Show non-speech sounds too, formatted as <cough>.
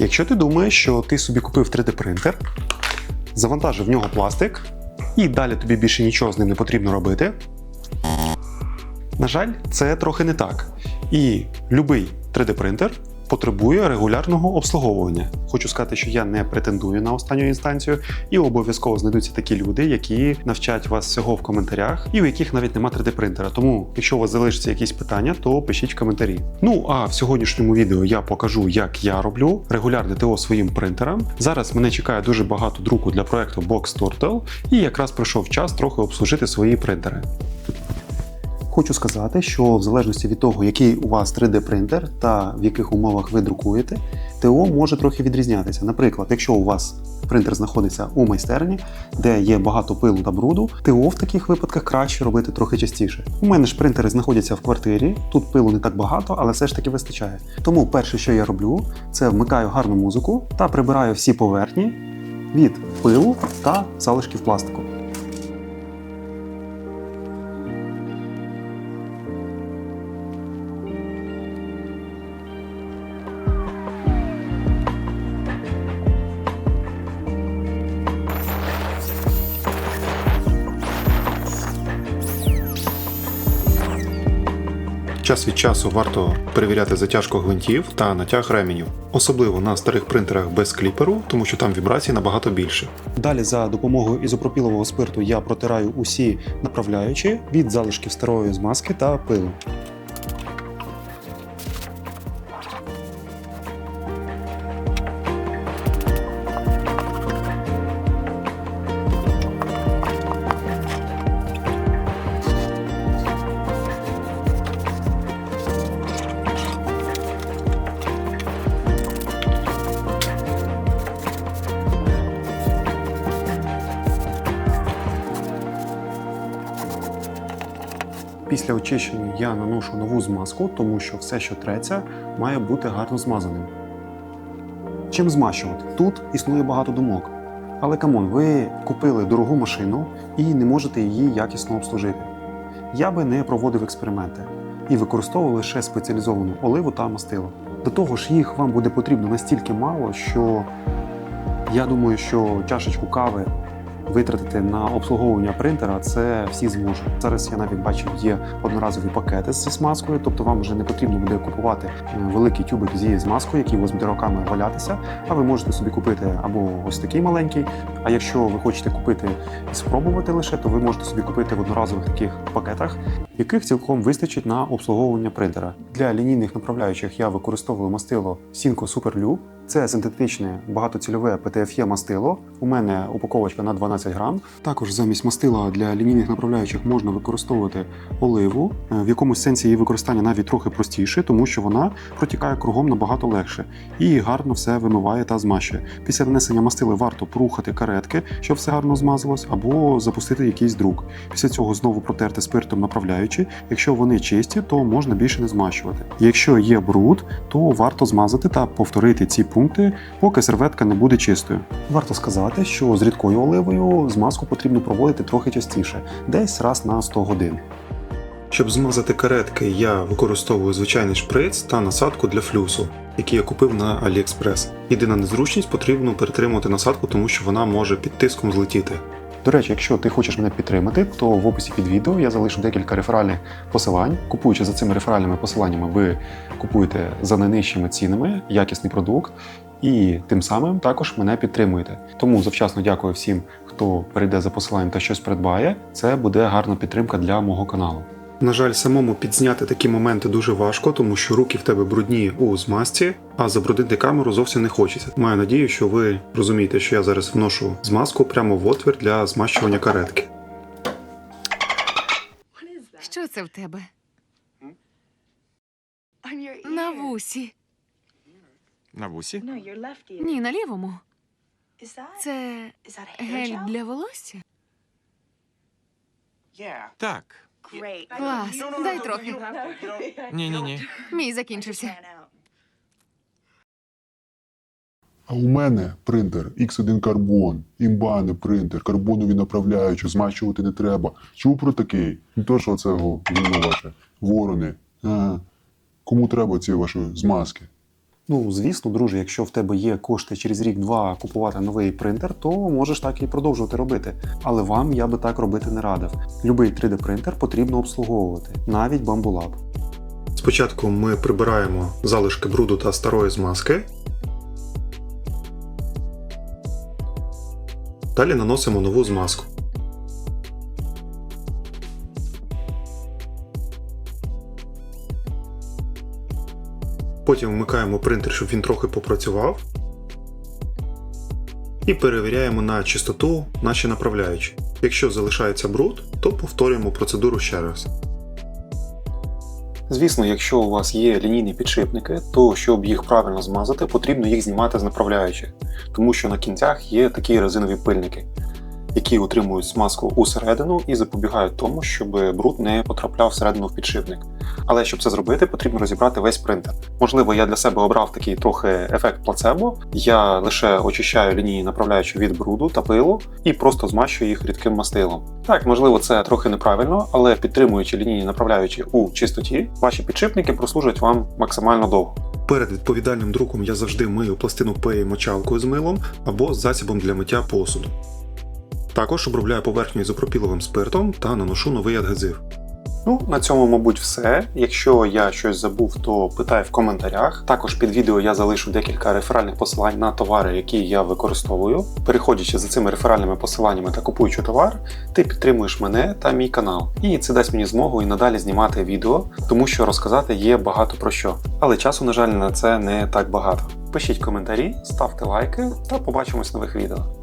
Якщо ти думаєш, що ти собі купив 3D принтер, завантажив в нього пластик, і далі тобі більше нічого з ним не потрібно робити. На жаль, це трохи не так. І будь-який 3D принтер потребує регулярного обслуговування. Хочу сказати, що я не претендую на останню інстанцію, і обов'язково знайдуться такі люди, які навчать вас всього в коментарях, і у яких навіть нема 3D принтера. Тому, якщо у вас залишаться якісь питання, то пишіть в коментарі. Ну а в сьогоднішньому відео я покажу, як я роблю регулярне ТО своїм принтерам. Зараз мене чекає дуже багато друку для проекту Box Turtle, і якраз прийшов час трохи обслужити свої принтери. Хочу сказати, що в залежності від того, який у вас 3D принтер та в яких умовах ви друкуєте, ТО може трохи відрізнятися. Наприклад, якщо у вас принтер знаходиться у майстерні, де є багато пилу та бруду, ТО в таких випадках краще робити трохи частіше. У мене ж принтери знаходяться в квартирі, тут пилу не так багато, але все ж таки вистачає. Тому перше, що я роблю, це вмикаю гарну музику та прибираю всі поверхні від пилу та залишків пластику. Час від часу варто перевіряти затяжку гвинтів та натяг ременів, особливо на старих принтерах без кліперу, тому що там вібрацій набагато більше. Далі за допомогою ізопропілового спирту я протираю усі направляючі від залишків старої змазки та пилу. Після очищення я наношу нову змазку, тому що все, що треться, має бути гарно змазаним. Чим змащувати? Тут існує багато думок. Але камон, ви купили дорогу машину і не можете її якісно обслужити. Я би не проводив експерименти і використовував лише спеціалізовану оливу та мастило. До того ж, їх вам буде потрібно настільки мало, що я думаю, що чашечку кави витратити на обслуговування принтера, це всі зможуть. Зараз я навіть бачив, є одноразові пакети зі смазкою, тобто вам вже не потрібно буде купувати е, великий тюбик зі змазкою, який у роками валятися. А ви можете собі купити або ось такий маленький. А якщо ви хочете купити і спробувати лише, то ви можете собі купити в одноразових таких пакетах, яких цілком вистачить на обслуговування принтера. Для лінійних направляючих я використовую мастило Super Lube. Це синтетичне багатоцільове PTFE мастило. У мене упаковочка на 12 грам. Також замість мастила для лінійних направляючих можна використовувати оливу. Е, В якомусь сенсі її використання навіть трохи простіше, тому що вона протікає кругом набагато легше і гарно все вимиває та змащує. Після нанесення мастили варто порухати каретки, щоб все гарно змазалось, або запустити якийсь друк. Після цього знову протерти спиртом направляючи. Якщо вони чисті, то можна більше не змащувати. Якщо є бруд, то варто змазати та повторити ці пункти, поки серветка не буде чистою. Варто сказати, що з рідкою оливою змазку потрібно проводити трохи частіше, десь раз на 100 годин. Щоб змазати каретки, я використовую звичайний шприц та насадку для флюсу, який я купив на AliExpress. Єдина незручність потрібно перетримувати насадку, тому що вона може під тиском злетіти. До речі, якщо ти хочеш мене підтримати, то в описі під відео я залишу декілька реферальних посилань. Купуючи за цими реферальними посиланнями, ви купуєте за найнижчими цінами якісний продукт. І тим самим також мене підтримуєте. Тому завчасно дякую всім, хто перейде за посиланням та щось придбає. Це буде гарна підтримка для мого каналу. На жаль, самому підзняти такі моменти дуже важко, тому що руки в тебе брудні у змазці, а забруднити камеру зовсім не хочеться. Маю надію, що ви розумієте, що я зараз вношу змазку прямо в отвір для змащування каретки. Що це в тебе? На вусі. На вусі? Ні, на лівому. Це Це гель для волосся? Так. Клас. Дай трохи. <laughs> Ні, ні, ні. Мій закінчився. А у мене принтер X1 карбон, імбаний принтер, карбонові направляючі, змащувати не треба. Чув про такий? Не то, що це ваше, ворони. Ага. Кому треба ці ваші змазки? Ну, звісно, друже, якщо в тебе є кошти через рік-два купувати новий принтер, то можеш так і продовжувати робити. Але вам я би так робити не радив. Любий 3D-принтер потрібно обслуговувати, навіть Bambulab. Спочатку ми прибираємо залишки бруду та старої змазки. Далі наносимо нову змазку. Потім вмикаємо принтер, щоб він трохи попрацював. І перевіряємо на чистоту наші направляючі. Якщо залишається бруд, то повторюємо процедуру ще раз. Звісно, якщо у вас є лінійні підшипники, то щоб їх правильно змазати, потрібно їх знімати з направляючих, тому що на кінцях є такі резинові пильники, які утримують смазку усередину і запобігають тому, щоб бруд не потрапляв всередину в підшипник. Але щоб це зробити, потрібно розібрати весь принтер. Можливо, я для себе обрав такий трохи ефект плацебо. Я лише очищаю лінії направляючі від бруду та пилу і просто змащую їх рідким мастилом. Так, можливо, це трохи неправильно, але підтримуючи лінії направляючі у чистоті, ваші підшипники прослужать вам максимально довго. Перед відповідальним друком я завжди мию пластину пеї мочалкою з милом або засібом для миття посуду. Також обробляю поверхню ізопропіловим спиртом та наношу новий адгезив. Ну, на цьому, мабуть, все. Якщо я щось забув, то питай в коментарях. Також під відео я залишу декілька реферальних посилань на товари, які я використовую. Переходячи за цими реферальними посиланнями та купуючи товар, ти підтримуєш мене та мій канал. І це дасть мені змогу і надалі знімати відео, тому що розказати є багато про що. Але часу, на жаль, на це не так багато. Пишіть коментарі, ставте лайки та побачимось в нових відео.